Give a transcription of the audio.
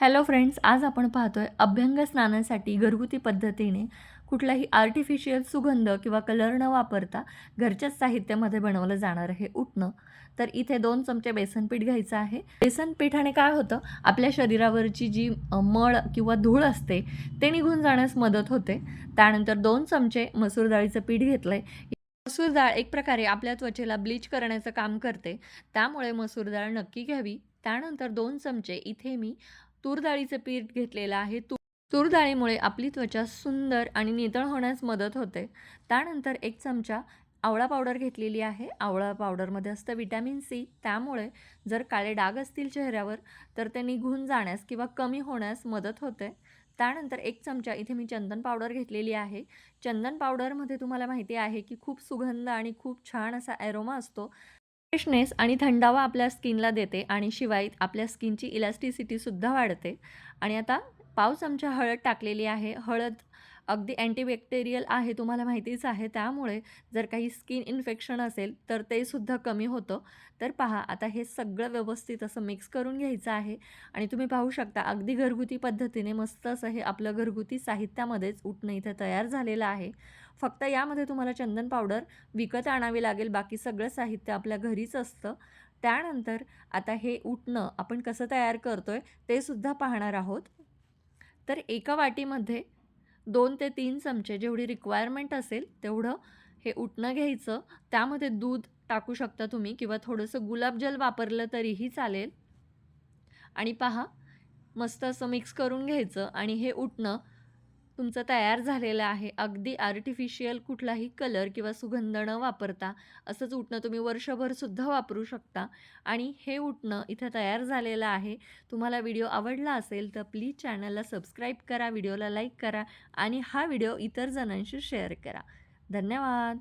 Hello friends आज आपण पाहतोय अभ्यंग स्नानासाठी घरगुती पद्धतीने कुठलाही आर्टिफिशियल सुगंध किंवा कलर न वापरता घरच्याच साहित्यामध्ये बनवलं जाणारं हे उठणं. तर इथे दोन चमचे बेसन पीठ घ्यायचं आहे. बेसन पिठाने काय होतं आपल्या शरीरावरची जी मळ किंवा धूळ असते ते निघून जाण्यास मदत होते. त्यानंतर दोन चमचे मसूर डाळीचं पीठ घेतलं आहे मसूर डाळ एक प्रकारे आपल्या त्वचेला ब्लीच करण्याचं काम करते. त्यामुळे मसूर डाळ नक्की घ्यावी. त्यानंतर दोन चमचे इथे मी तूर डाळीचं पीठ घेतलेलं आहे. तूर तूर डाळीमुळे आपली त्वचा सुंदर आणि नितळ होण्यास मदत होते. त्यानंतर एक चमचा आवळा पावडर घेतलेली आहे. आवळा पावडरमध्ये असतं विटॅमिन सी. त्यामुळे जर काळे डाग असतील चेहऱ्यावर तर ते निघून जाण्यास किंवा कमी होण्यास मदत होते. त्यानंतर एक चमचा इथे मी चंदन पावडर घेतलेली आहे. चंदन पावडरमध्ये तुम्हाला माहिती आहे की खूप सुगंध आणि खूप छान असा ॲरोमा असतो. फ्रेशनेस आणि थंडावा आपल्या स्किनला देते आणि शिवाय आपल्या स्किनची इलॅस्टिसिटीसुद्धा वाढते. आणि आता पाव चमचा हळद टाकलेली आहे. हळद अगदी अँटीबॅक्टेरियल आहे तुम्हाला माहितीच आहे. त्यामुळे जर काही स्किन इन्फेक्शन असेल तर ते सुद्धा कमी होतं. तर पहा आता हे सगळं व्यवस्थित असं मिक्स करून घ्यायचं आहे. आणि तुम्ही पाहू शकता अगदी घरगुती पद्धतीने मस्त असं हे आपलं घरगुती साहित्यामध्येच उठणं इथं तयार झालेलं आहे. फक्त यामध्ये तुम्हाला चंदन पावडर विकत आणावी लागेल. बाकी सगळं साहित्य आपल्या घरीच असतं. त्यानंतर आता हे उठणं आपण कसं तयार करतोय ते सुद्धा पाहणार आहोत. तर एका वाटीमध्ये दोन ते तीन चमचे जेवढी रिक्वायरमेंट असेल तेवढं हे उठणं घ्यायचं. त्यामध्ये दूध टाकू शकता तुम्ही किंवा थोडंसं गुलाबजल वापरलं तरीही चालेल. आणि पहा मस्त असं मिक्स करून घ्यायचं आणि हे उठणं तुमचं तयार झालेलं आहे. अगदी आर्टिफिशियल कुठलाही कलर किंवा सुगंध न वापरता असंच उठणं तुम्ही वर्षभरसुद्धा वापरू शकता. आणि हे उठणं इथं तयार झालेलं आहे. तुम्हाला व्हिडिओ आवडला असेल तर प्लीज चॅनलला सबस्क्राईब करा व्हिडिओला लाईक करा आणि हा व्हिडिओ इतर जणांशी शेअर करा. धन्यवाद!